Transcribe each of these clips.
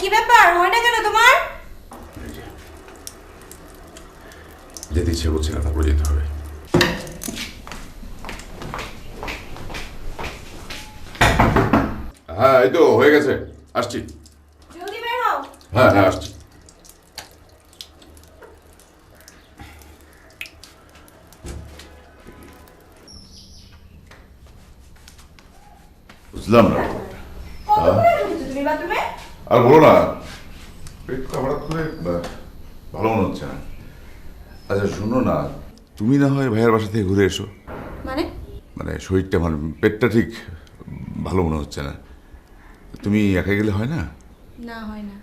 কি ব্যাপার? হয় না কেন তোমার? যেতে ইচ্ছে করছে না তারপরে যেতে হবে। হ্যাঁ এই তো হয়ে গেছে। আসছি। জলদি বের হও। হ্যাঁ হ্যাঁ আসছি। বুঝলাম না। আর বলো না পেটটা হঠাৎ করে ভালো মনে হচ্ছে না। আচ্ছা শুনো না তুমি না হয় ভাইয়ের বাসা থেকে ঘুরে এসো। মানে? মানে শরীরটা মানে পেটটা ঠিক ভালো মনে হচ্ছে না। তুমি একা গেলে হয় না? না হয় না।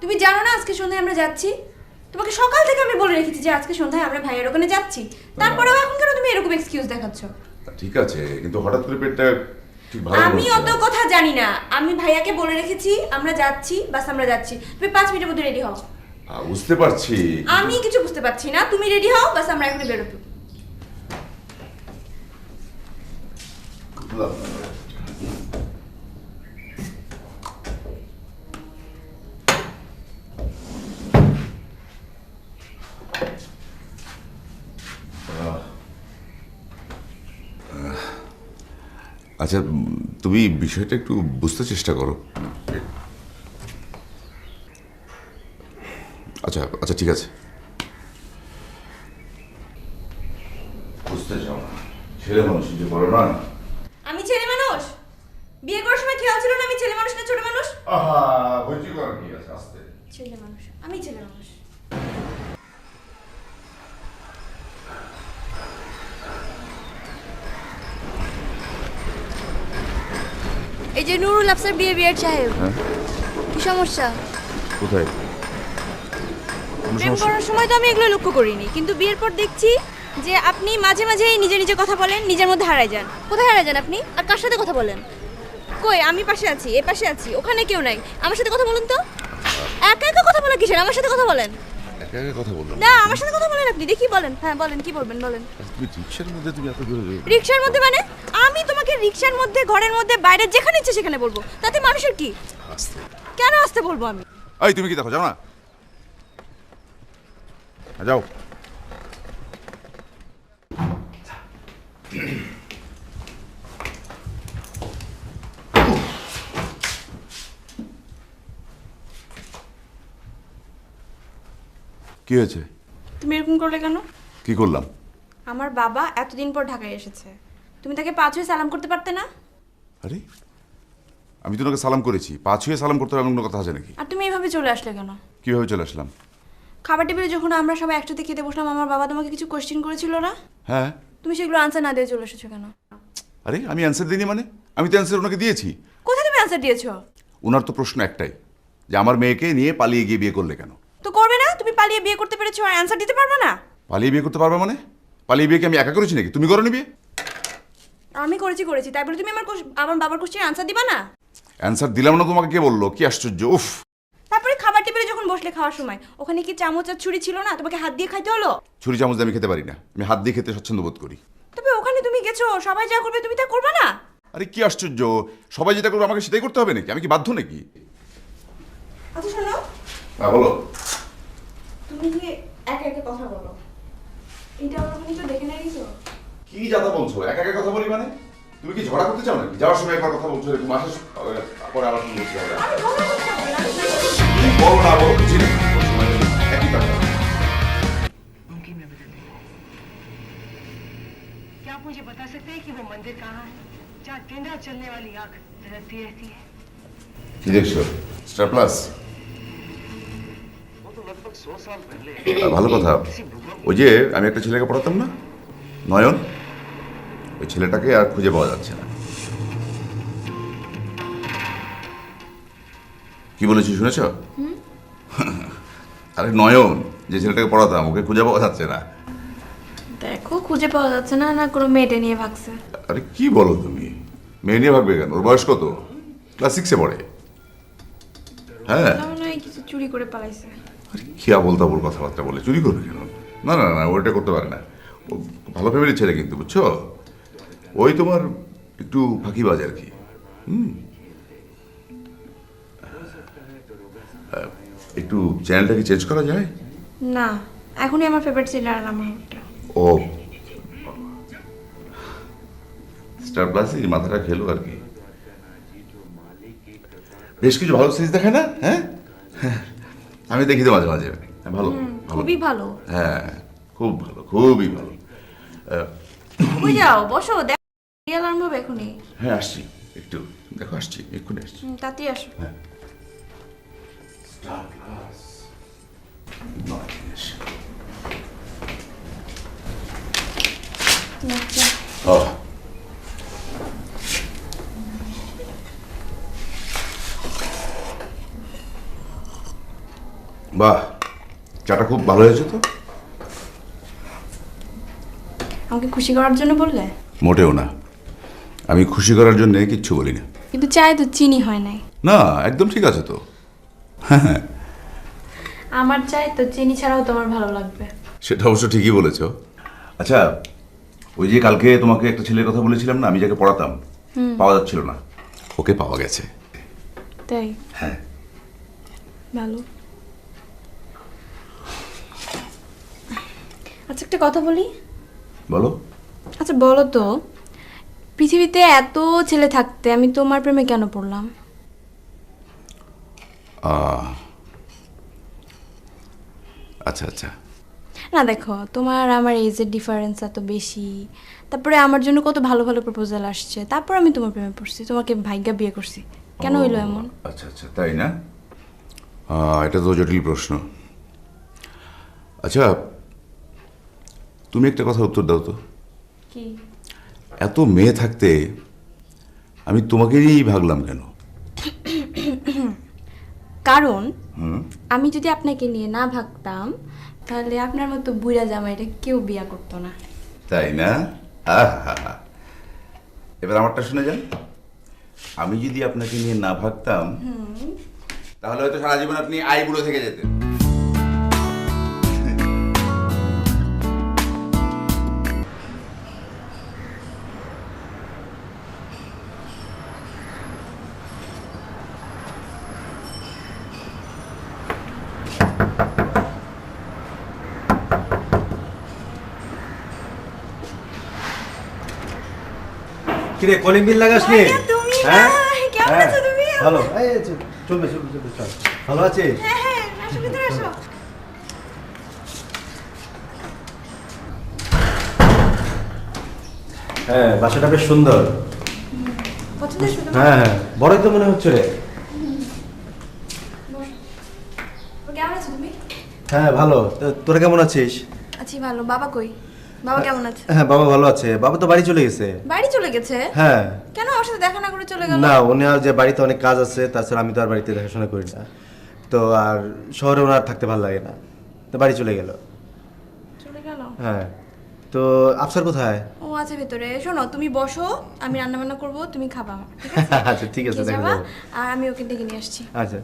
তুমি জানো না আজকে সন্ধ্যায় আমরা যাচ্ছি? তোমাকে সকাল থেকে আমি বলে রেখেছি যে আজকে সন্ধ্যায় আমরা ভাইয়ের ওখানে যাচ্ছি। তারপরেও এখন কেন তুমি এরকম এক্সকিউজ দেখাচ্ছ? ঠিক আছে কিন্তু হঠাৎ করে পেটটা আমি অত কথা জানি না। আমি ভাইয়াকে বলে রেখেছি আমরা যাচ্ছি বাস আমরা যাচ্ছি। তুমি পাঁচ মিনিটের মধ্যে রেডি হও। বুঝতে পারছি। আমি কিছু বুঝতে পারছি না তুমি রেডি হও বাস আমরা এখন বেরোবো। আচ্ছা তুমি বিষয়টা একটু বুঝতে চেষ্টা করো। আচ্ছা আচ্ছা ঠিক আছে। বুঝতে চাও না। ছেলে মানুষ যে না আমি ছেলে মানুষ? বিয়ে করার সময় খেয়াল ছিল না আমি ছেলে মানুষ না ছোট মানুষ? আহা হয়েছে করার কি আছে আস্তে। ছেলে মানুষ আমি ছেলে মানুষ। যে নুরুল আফসার বিয়ে বিয়ের সাহেব। হ্যাঁ। কি সমস্যা? কোথায়? কোনো প্রেম সমস্যা? করার সময় তো আমি এগুলো লক্ষ্য করিনি কিন্তু বিয়ের পর দেখছি যে আপনি মাঝে মাঝেই নিজে নিজে কথা বলেন নিজের মধ্যে হারায় যান। কোথায় হারায় যান আপনি? আর কার সাথে কথা বলেন? কই আমি পাশে আছি এ পাশে আছি ওখানে কেউ নাই। আমার সাথে কথা বলুন তো। একা একা কথা বলা কিসের? আমার সাথে কথা বলেন। একা একা কথা বললাম। না আমার সাথে কথা বলেন আপনি দেখি বলেন। হ্যাঁ বলেন কি বলবেন বলেন। তুমি রিক্সার মধ্যে তুমি এত রিক্সার মধ্যে মানে? আমি তোমাকে রিক্সার মধ্যে ঘরের মধ্যে বাইরে যেখানে ইচ্ছে সেখানে বলব। তাতে মানুষের কি? কেন আসতে বলব আমি? এই তুমি কি দেখো? যাও না। হ্যাঁ, যাও। কি হয়েছে? তুমি এরকম করলে কেন? কি করলাম? আমার বাবা এতদিন পর ঢাকায় এসেছে। তুমি তাকে পাঁচ হয়ে সালাম করতে পারতে না? আরে আমি তো ওনাকে সালাম করেছি। পাঁচ হয়ে সালাম করতে হবে এমন কোনো কথা আছে নাকি? আর তুমি এইভাবে চলে আসলে কেন? কীভাবে চলে আসলাম? খাবার টেবিলে যখন আমরা সবাই একসাথে খেতে বসলাম আমার বাবা তোমাকে কিছু কোশ্চেন করেছিল না হ্যাঁ। তুমি সেগুলো আনসার না দিয়ে চলে এসেছ কেন? আরে আমি অ্যান্সার দিইনি মানে? আমি তো অ্যান্সার ওনাকে দিয়েছি। কোথায় তুমি আনসার দিয়েছ? ওনার তো প্রশ্ন একটাই যে আমার মেয়েকে নিয়ে পালিয়ে গিয়ে বিয়ে করলে কেন? তো করবে না? তুমি পালিয়ে বিয়ে করতে পেরেছ আর অ্যান্সার দিতে পারবে না? পালিয়ে বিয়ে করতে পারবে মানে? পালিয়ে বিয়ে কি আমি একা করেছি নাকি? তুমি করো বিয়ে? আমি করেছি করেছি। তাই বলে তুমি আমার আমার বাবার কোশ্চেন আনসার দিবা না? অ্যান্সার দিলাম না তোমাকে কে বলল? কি আশ্চর্য উফ। তারপরে খাবার টেবিলে যখন বসলে খাওয়ার সময় ওখানে কি চামচ আর ছুরি ছিল না? তোমাকে হাত দিয়ে খাইতে হলো? ছুরি চামচ দিয়ে আমি খেতে পারি না। আমি হাত দিয়ে খেতে স্বচ্ছন্দ বোধ করি। তবে ওখানে তুমি গেছো সবাই যা করবে তুমি তা করবে না? আরে কি আশ্চর্য সবাই যেটা করবে আমাকে সেটাই করতে হবে নাকি? আমি কি বাধ্য নাকি? আচ্ছা শোনো। হ্যাঁ বলো। তুমি কি একা একা কথা বলো? এটা আমার কেউ দেখে নেই তো। কি যাতা বলছো একা একা কথা বলি মানে তুমি কি ঝগড়া করতে চাও নাকি যাওয়ার সময় একবার কথা বলছো এরকম আসার স- আহ, পরে আবার শুনে বলছি ঝগড়া আমি বলবো কথা বলি, আমি শুনবো। তুমি বলো না বলো কিছু নেই সব সময় একই কথা उनकी मैं बदल दूंगा क्या आप मुझे बता सकते हैं कि वो मंदिर कहाँ है जहाँ दिन रात चलने वाली आग धड़कती रहती है কি দেখছো স্টার প্লাস वो तो लगभग सौ साल पहले ভালো কথা ওই যে আমি একটা ছেলেকে পড়াতাম না নয়ন ওই ছেলেটাকে আর খুঁজে পাওয়া যাচ্ছে না। কি বলেছি শুনেছ? আরে নয়ন যে ছেলেটাকে পড়াতাম ওকে খুঁজে পাওয়া যাচ্ছে না। দেখো খুঁজে পাওয়া যাচ্ছে না না কোনো মেয়েটা নিয়ে ভাগছে। আরে কি বলো তুমি? মেয়ে নিয়ে ভাববে কেন? ওর বয়স কত? ক্লাস সিক্সে পড়ে। হ্যাঁ। কিছু চুরি করে পালাইছে। আরে কি আবল তাবল কথাবার্তা বলে? চুরি করবে কেন? না না না ওইটা করতে পারে না। ভালো ফ্যামিলির ছেলে কিন্তু বুঝছ? ওই তোমার একটু ফাঁকিবাজ আর কি? হুম। একটু চ্যানেলটা কি চেঞ্জ করা যায়? না এখনই আমার ফেভারিট সিরিয়াল আমার ও। স্টার প্লাসই মাথাটা খেলো আর কি। বেশ কিছু ভালো সিরিজ দেখে না? হ্যাঁ? আমি দেখি তো মাঝে মাঝে। হ্যাঁ, ভালো খুবই ভালো। হ্যাঁ খুব ভালো খুবই ভালো। যাও বসো সিরিয়াল হবে এখনই হ্যাঁ আসছি। একটু দেখো আসছি এক্ষুনি আসছি। তাড়াতাড়ি আসো। জিনিস। আচ্ছা। বাহ। চাটা খুব ভালো হয়েছে তো? আমাকে খুশি করার জন্য বললে? মোটেও না। আমি খুশি করার জন্য কিচ্ছু বলি না কিন্তু চায়ে তো চিনি হয় নাই। না একদম ঠিক আছে তো। হ্যাঁ আমার চাই তো চিনি ছাড়াও তোমার ভালো লাগবে। সেটা অবশ্য ঠিকই বলেছ। আচ্ছা ওই যে কালকে তোমাকে একটা ছেলের কথা বলেছিলাম না আমি যাকে পড়াতাম পাওয়া যাচ্ছিল না। ওকে পাওয়া গেছে। তাই? হ্যাঁ। ভালো। আচ্ছা একটা কথা বলি। বলো। আচ্ছা বলো তো। পৃথিবীতে এত ছেলে থাকতে আমি তোমার প্রেমে কেন পড়লাম? আচ্ছা আচ্ছা। না দেখো তোমার আমার এজের ডিফারেন্স এত বেশি তারপরে আমার জন্য কত ভালো ভালো প্রপোজাল আসছে তারপর আমি তোমার প্রেমে পড়ছি তোমাকে ভাগ্যা বিয়ে করছি। কেন হইল এমন? আচ্ছা আচ্ছা তাই না? এটা তো জটিল প্রশ্ন। আচ্ছা তুমি একটা কথা উত্তর দাও তো। কি? এত মেয়ে থাকতে আমি তোমাকেই ভাগলাম কেন? কারণ আমি যদি আপনাকে নিয়ে না ভাবতাম তাহলে আপনার মতো বুড়া জামাইটা কেউ বিয়া করতো না। তাই না? আহা এবার আমারটা শুনে যান। আমি যদি আপনাকে নিয়ে না ভাবতাম তাহলে হয়তো সারা জীবন আপনি আই বুড়ো থেকে যেতেন। কিরে কলিং বিল লাগাস নি আছো তুমি? ভালো। এই চলবে চলবে চলবে চল। ভালো আছিস? হ্যাঁ হ্যাঁ হ্যাঁ বাসাটা বেশ সুন্দর? হ্যাঁ হ্যাঁ বড়ই তো মনে হচ্ছে রে। হ্যাঁ ভালো। তোরা কেমন আছিস? আছি ভালো। বাবা কই? বাবা কেমন আছে হ্যাঁ বাবা ভালো আছে বাবা তো বাড়ি চলে গেছে বাড়ি চলে গেছে হ্যাঁ কেন আমার সাথে দেখা না করে চলে গেল না উনি আর যে বাড়িতে অনেক কাজ আছে তাছাড়া আমি তো আর বাড়িতে দেখাশোনা করি না তো আর শহরে ওনার থাকতে ভালো লাগে না তো বাড়ি চলে গেল চলে গেল হ্যাঁ তো আফসার কোথায় ও আছে ভেতরে শোনো তুমি বসো আমি রান্না বান্না করব তুমি খাবা ঠিক আছে আচ্ছা ঠিক আছে দেখা যাবে আর আমি ওকে ডেকে নিয়ে আসছি আচ্ছা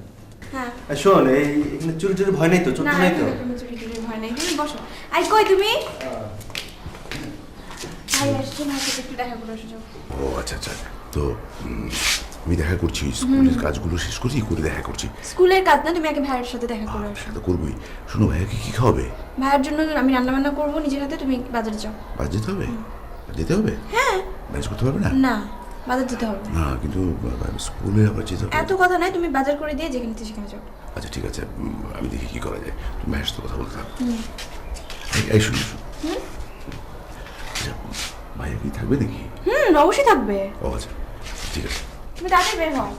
হ্যাঁ শোন এই এখানে চুরি টুরি ভয় নেই তো চোর না নাই তো এখানে চুরি টুরি ভয় নেই তুমি বসো আই কই তুমি ভাই আসছে না একটু দেখা করে আসো ও আচ্ছা আচ্ছা। তো আমি দেখা করছি স্কুলের কাজগুলো শেষ করছি করে দেখা করছি। স্কুলের কাজ না তুমি আগে ভাইয়ের সাথে দেখা করে আসো। তো করবোই। শোনো ভাইয়াকে কি খাওয়াবে? ভাইয়ের জন্য আমি রান্না বান্না করব নিজের হাতে তুমি বাজারে যাও। বাজ যেতে হবে? যেতে হবে? হ্যাঁ। ম্যানেজ করতে পারবে না? না বাজার যেতে হবে না। কিন্তু স্কুলে আবার যেতে হবে। এত কথা নাই তুমি বাজার করে দিয়ে যেখানে ইচ্ছে সেখানে যাও। আচ্ছা ঠিক আছে আমি দেখি কি করা যায়। তুমি ভাইয়ের সাথে কথা বলতে থাকো। এই- এই শুনুন আচ্ছা ভাইয়া কি থাকবে নাকি হুম অবশ্যই থাকবে। ও আচ্ছা ঠিক আছে। তুমি তাড়াতাড়ি বের হও।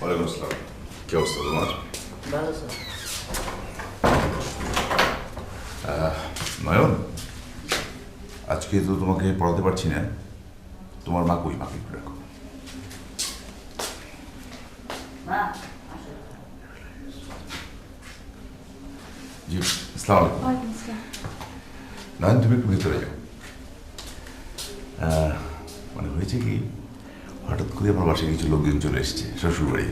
ওয়ালাইকুম আসসালাম। কি অবস্থা তোমার? ভালো স্যার। নয়ন আজকে তো তোমাকে পড়াতে পারছি না। তোমার মা কই? মাকে একটু রাখো মা জি আসসালামু নয়ন তুমি একটু ভিতরে যাও। মানে হয়েছে কি হঠাৎ করে আমার বাসায় কিছু লোকজন চলে এসছে শ্বশুর বাড়ি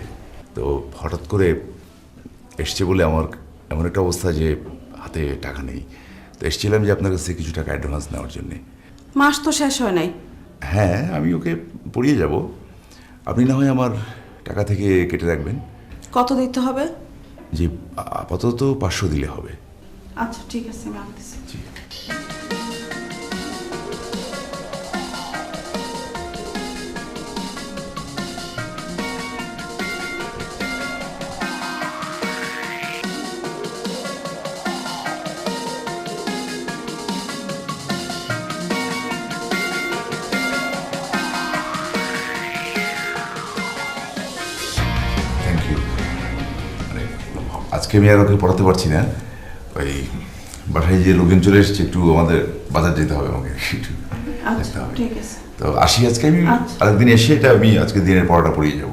তো হঠাৎ করে এসছে বলে আমার এমন একটা অবস্থা যে হাতে টাকা নেই। তো এসেছিলাম যে আপনার কাছ কিছু টাকা অ্যাডভান্স নেওয়ার জন্যে। মাস তো শেষ হয় নাই। হ্যাঁ আমি ওকে পড়িয়ে যাব। আপনি না হয় আমার টাকা থেকে কেটে রাখবেন। কত দিতে হবে? যে আপাতত পাঁচশো দিলে হবে। আচ্ছা ঠিক আছে আমি আনতেছি মানে আজকে আমি আর ওকে পড়াতে পারছি না। ওই বাসায় যে লোকজন চলে এসেছে একটু আমাদের বাজার যেতে হবে আমাকে একটু আচ্ছা যেতে হবে। তো আসি আজকে আমি আচ্ছা। আরেকদিন এসে এটা আমি আজকে দিনের পড়াটা পড়িয়ে যাব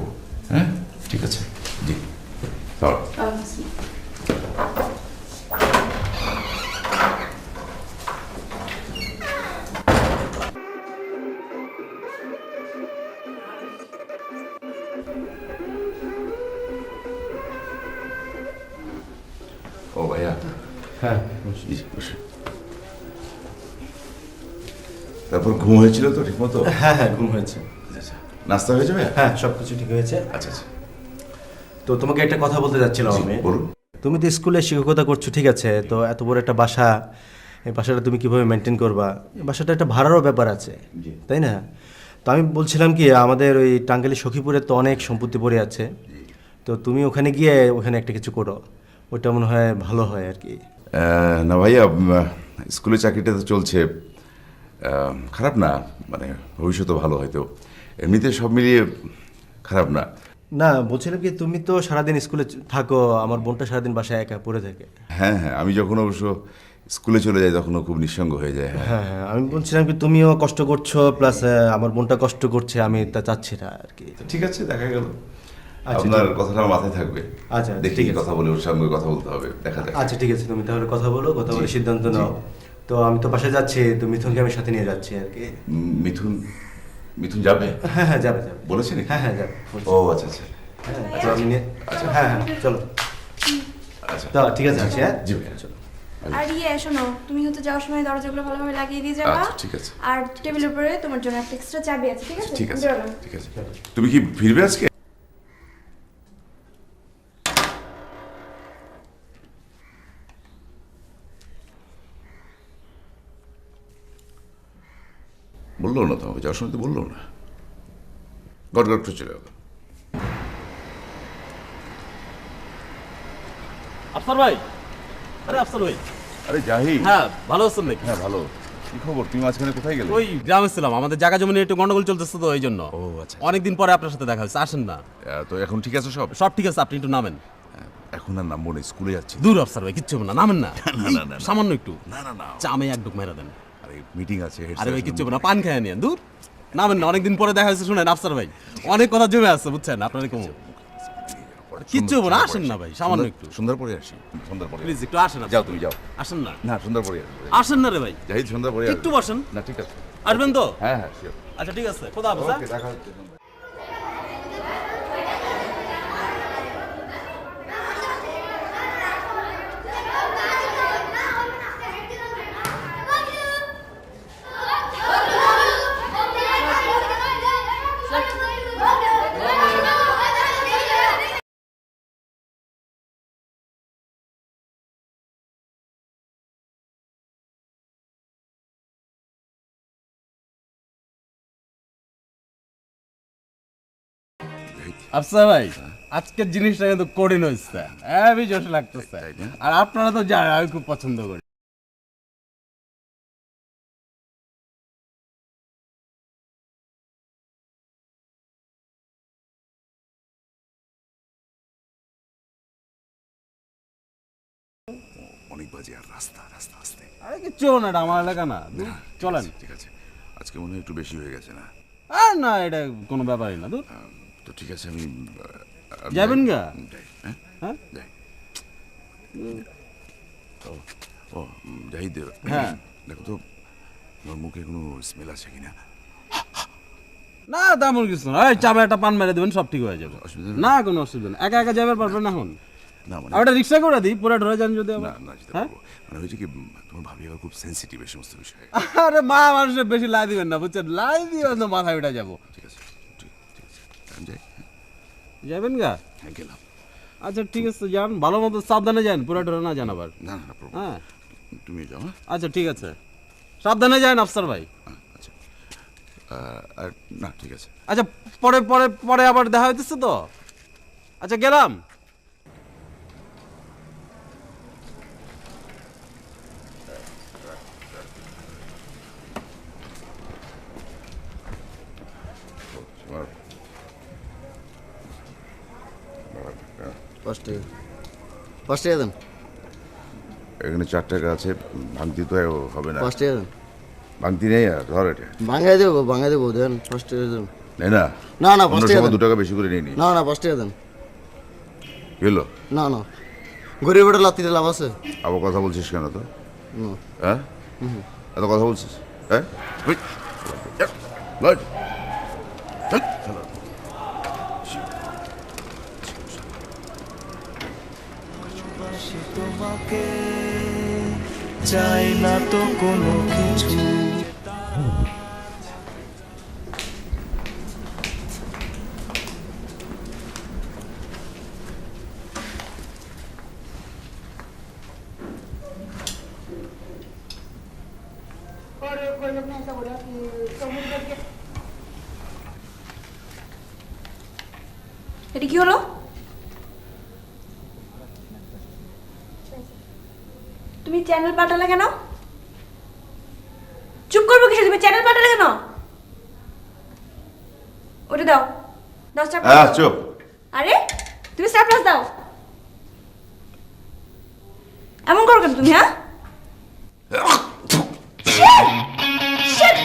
হ্যাঁ তারপর ঘুম হয়েছিল তো ঠিক মতো হ্যাঁ হ্যাঁ ঘুম হয়েছে। আচ্ছা নাস্তা হয়ে যাবে? হ্যাঁ সব কিছু ঠিক হয়েছে। আচ্ছা আচ্ছা। তো তোমাকে একটা কথা বলতে যাচ্ছিলাম আমি। বলুন। তুমি তো স্কুলে শিক্ষকতা করছ ঠিক আছে? তো এত বড় একটা বাসা এই বাসাটা তুমি কীভাবে মেনটেন করবা? এই বাসাটা একটা ভাড়ারও ব্যাপার আছে তাই না? তো আমি বলছিলাম কি আমাদের ওই টাঙ্গালি সখীপুরে তো অনেক সম্পত্তি পড়ে আছে। তো তুমি ওখানে গিয়ে ওখানে একটা কিছু করো। ওটা মনে হয় ভালো হয় আর কি। না ভাইয়া স্কুলে চাকরিটা তো চলছে। খারাপ না মানে ভবিষ্যৎ ভালো হয়তো। এমনিতে সব মিলিয়ে খারাপ না। না বলছিলাম কি তুমি তো সারাদিন স্কুলে থাকো আমার বোনটা সারাদিন বাসায় একা পড়ে থাকে। হ্যাঁ হ্যাঁ আমি যখন অবশ্য স্কুলে চলে যাই তখন খুব নিঃসঙ্গ হয়ে যায় হ্যাঁ। হ্যাঁ হ্যাঁ আমি বলছিলাম কি তুমিও কষ্ট করছ প্লাস আমার বোনটা কষ্ট করছে আমি তা চাচ্ছি না আর কি। ঠিক আছে দেখা গেল। আপনার কথাটা মাথায় থাকবে। আচ্ছা, দেখি ঠিক কথা বলে ওর সঙ্গে কথা বলতে হবে দেখা যাক। আচ্ছা ঠিক আছে তুমি তাহলে কথা বলো কথা বলে সিদ্ধান্ত নাও। তো আমি তো বাসায় যাচ্ছি তো মিথুনকে আমি সাথে নিয়ে যাচ্ছি আর কি। মিথুন মিথুন যাবে? হ্যাঁ হ্যাঁ যাবে যাবে। বলেছে নাকি? হ্যাঁ হ্যাঁ যাবে ও আচ্ছা আচ্ছা। হ্যাঁ তো আমি নিয়ে আচ্ছা। হ্যাঁ হ্যাঁ চলো। আচ্ছা। তো ঠিক আছে আছি হ্যাঁ? জি। চলো। আর ইয়ে শোনো তুমি হচ্ছে যাওয়ার সময় দরজাগুলো ভালোভাবে লাগিয়ে দিয়ে যাবা। আচ্ছা, ঠিক আছে। আর টেবিলের উপরে তোমার জন্য একটা এক্সট্রা চাবি আছে ঠিক আছে? ঠিক আছে ঠিক আছে। তুমি কি ফিরবে আজকে? বলল না তোমাকে? যাওয়ার সময় তো বলল না? গট গট করে চলে গেল আফসার ভাই। আরে আফসার ভাই। আরে জাহি হ্যাঁ ভালো আছেন নাকি? হ্যাঁ ভালো। কি খবর? তুমি মাঝখানে কোথায় গেলে? ওই গ্রামে ছিলাম। আমাদের জায়গা জমি নিয়ে একটু গন্ডগোল চলতেছে তো এই জন্য। ও, আচ্ছা। অনেকদিন পরে আপনার সাথে দেখা হয়েছে। আসেন না। তো এখন ঠিক আছে সব? সব ঠিক আছে আপনি একটু নামেন। হ্যাঁ, এখন আর নামবো না স্কুলে যাচ্ছি। দূর আফসার ভাই কিচ্ছু না। নামেন না। না, না, না, না। সামান্য একটু। না না না। চামে এক ডুক মেরা দেন। আরে মিটিং আছে আরে ভাই কিচ্ছু না পান খায় নিয়ে দূর। না না অনেকদিন পরে দেখা হয়েছে শুনেন আফসার ভাই। অনেক কথা জমে আছে বুঝছেন? আপনার কম কিচ্ছু না, আসেন না ভাই, সামান্য একটু। সুন্দর পরে আসি সুন্দর পরে প্লিজ একটু আসেন যাও তুমি যাও। আসেন না। না সুন্দর পরে আসেন না রে ভাই। সুন্দর পরে একটু। বসেন। না ঠিক আছে। আসবেন তো? হ্যাঁ হ্যাঁ আচ্ছা ঠিক আছে খোদা হাফেজ হ্যাঁ? দেখা হচ্ছে। আফসা ভাই আজকের জিনিসটা কিন্তু কঠিন হচ্ছে হেভি জোশ লাগতেছে। আর আপনারা তো জানেন আমি খুব পছন্দ করি। অনেক বাজে আর রাস্তা রাস্তা আসতে। আরে কিচ্ছু না এটা আমার এলাকা না। চলেন। ঠিক আছে আজকে মনে হয় একটু বেশি হয়ে গেছে না? আর না এটা কোনো ব্যাপারই না দূর। তো ঠিক আছে আমি যাবেন গা? যাই, হ্যাঁ? হ্যাঁ? যাই। ও ও উম, জাহিদ হ্যাঁ। দেখো তো আমার মুখে কোনো স্মেল আছে কিনা? না তেমন কিছু না। এই চাপে একটা পান মেরে দেবেন সব ঠিক হয়ে যাবে। অসুবিধা না কোনো অসুবিধা নেই। একা একা যাবার পারবেন না এখন? না মানে একটা রিক্সা করে দিই পুরা ধরে যান যদি না না হ্যাঁ? মানে হয়েছে কি তোমার ভাবি আবার খুব সেন্সিটিভ এই সমস্ত বিষয়ে। আরে মা মানুষের বেশি লাই দিবেন না বুঝছেন? লাই দিবেন না মাথায় উঠে যাব। ঠিক আছে ঠিক ঠিক আছে আমি যাই হ্যাঁ, যাবেন গা? হ্যাঁ গেলাম। আচ্ছা ঠিক আছে যান। ভালো মতো সাবধানে যান পুরা ডরে না যান আবার। না না, হ্যাঁ। তুমি যাও হ্যাঁ? আচ্ছা ঠিক আছে। সাবধানে যান আফসার ভাই। হ্যাঁ, আচ্ছা। আহ, আর না ঠিক আছে। আচ্ছা পরে পরে পরে আবার দেখা হইতেছে তো? আচ্ছা গেলাম তোমার পাঁচ টাকা পাঁচ টাকা দেন এখানে চার টাকা আছে ভাঙতি তো হবে না। পাঁচ টাকা দেন ভাঙতি নেই আর ধর এটা। ভাঙাই দেবো ভাঙাই দেবো দেন পাঁচ টাকা দেন নেই না। না, না, পাঁচ টাকা দু টাকা বেশি করে নিয়ে নি। না না পাঁচ টাকা দেন গেলো না না। গরিব বেটা লাত্তিতে লাভ আছে। আবার কথা বলছিস কেন তো? হ্যাঁ? এত কথা বলছিস? হ্যাঁ? হুই। তোমাকে চাই না তো কোনো কিছু এটা কি হলো তুমি চ্যানেল পাল্টালে কেন? চুপ করব কিসে? তুমি চ্যানেল পাল্টালে কেন? ওটা দাও। দাও স্টার হ্যাঁ চুপ। আরে তুমি সারপ্রাইজ দাও। এমন করো কেন তুমি হ্যাঁ? Shit!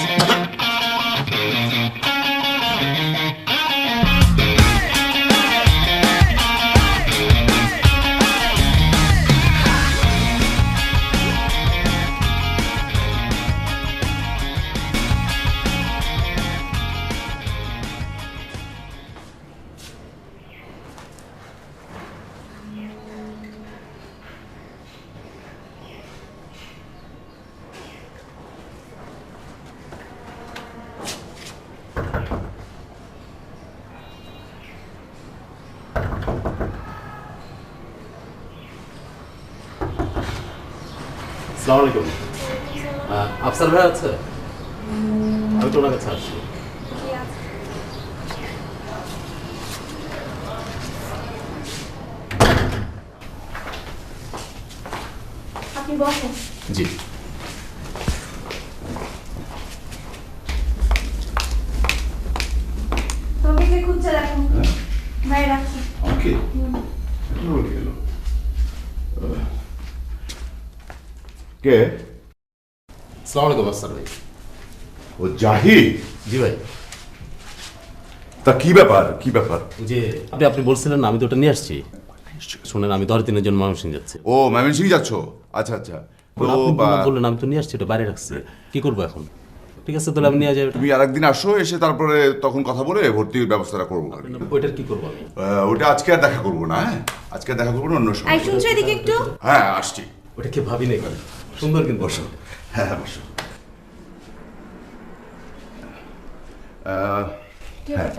আসসালামু আলাইকুম। আফসার ভাই আছে? আমি তো ওনার কাছে আসছি। আপনি বসেন। জি তোমাকে কে খুঁজছে দেখো ভাই রাখছি আমাকে এত বলে গেল কে? আলাইকুম আফসার ভাই ও জাহিদ। জি ভাই। তা কি ব্যাপার? কি ব্যাপার? যে আপনি আপনি বলছিলেন না আমি তো ওটা নিয়ে আসছি। শুনেন আমি দশ দিনের জন্য নিয়ে যাচ্ছি। ও ময়মনসিং যাচ্ছ? আচ্ছা আচ্ছা। তো বললেন আমি তো নিয়ে আসছি ওটা বাইরে রাখছি। কি করব এখন? ঠিক আছে তাহলে আমি নিয়ে যাই তুমি আরেকদিন আসো এসে তারপরে তখন কথা বলে ভর্তির ব্যবস্থাটা করব। ওইটার কি করব ওটা আজকে আর দেখা করব না হ্যাঁ? আজকে আর দেখা করব না অন্য সময়। শুনছো এদিকে একটু? হ্যাঁ আসছি। ওটা কি ভাবি নাই সুন্দর কিন্তু। বসো। হ্যাঁ হ্যাঁ বসো। হ্যাঁ।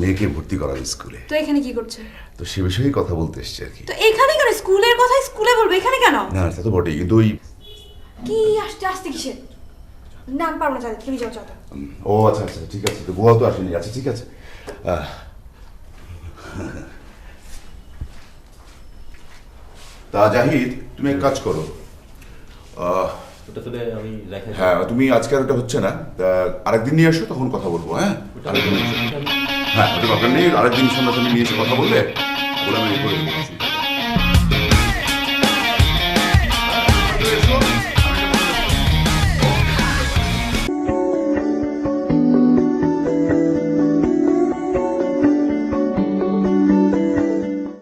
মেয়েকে ভর্তি করাবে স্কুলে। তো এখানে কি করছ? তো সে বিষয়েই কথা বলতে এসছে আর কি। তো এখানে কেন? স্কুলের কথা স্কুলে বলব। এখানে কেন? না তা তো বটেই। কিন্তু ওই কি আসতে আসতে কিসের? না আমি পারব না যাতে তুমি যাও যাও যাও। ও আচ্ছা আচ্ছা ঠিক আছে। তো তো আসেনি। আচ্ছা ঠিক আছে আহ, তা জাহিদ তুমি এক কাজ করো। হ্যাঁ তুমি আজকে আর ওটা হচ্ছে না তা আরেকদিন নিয়ে আসো তখন কথা বলব হ্যাঁ? আরেকদিন। হ্যাঁ ওটা দরকার নেই আরেকদিন সামনাসামনি নিয়ে এসে কথা বললে বলে আমি করে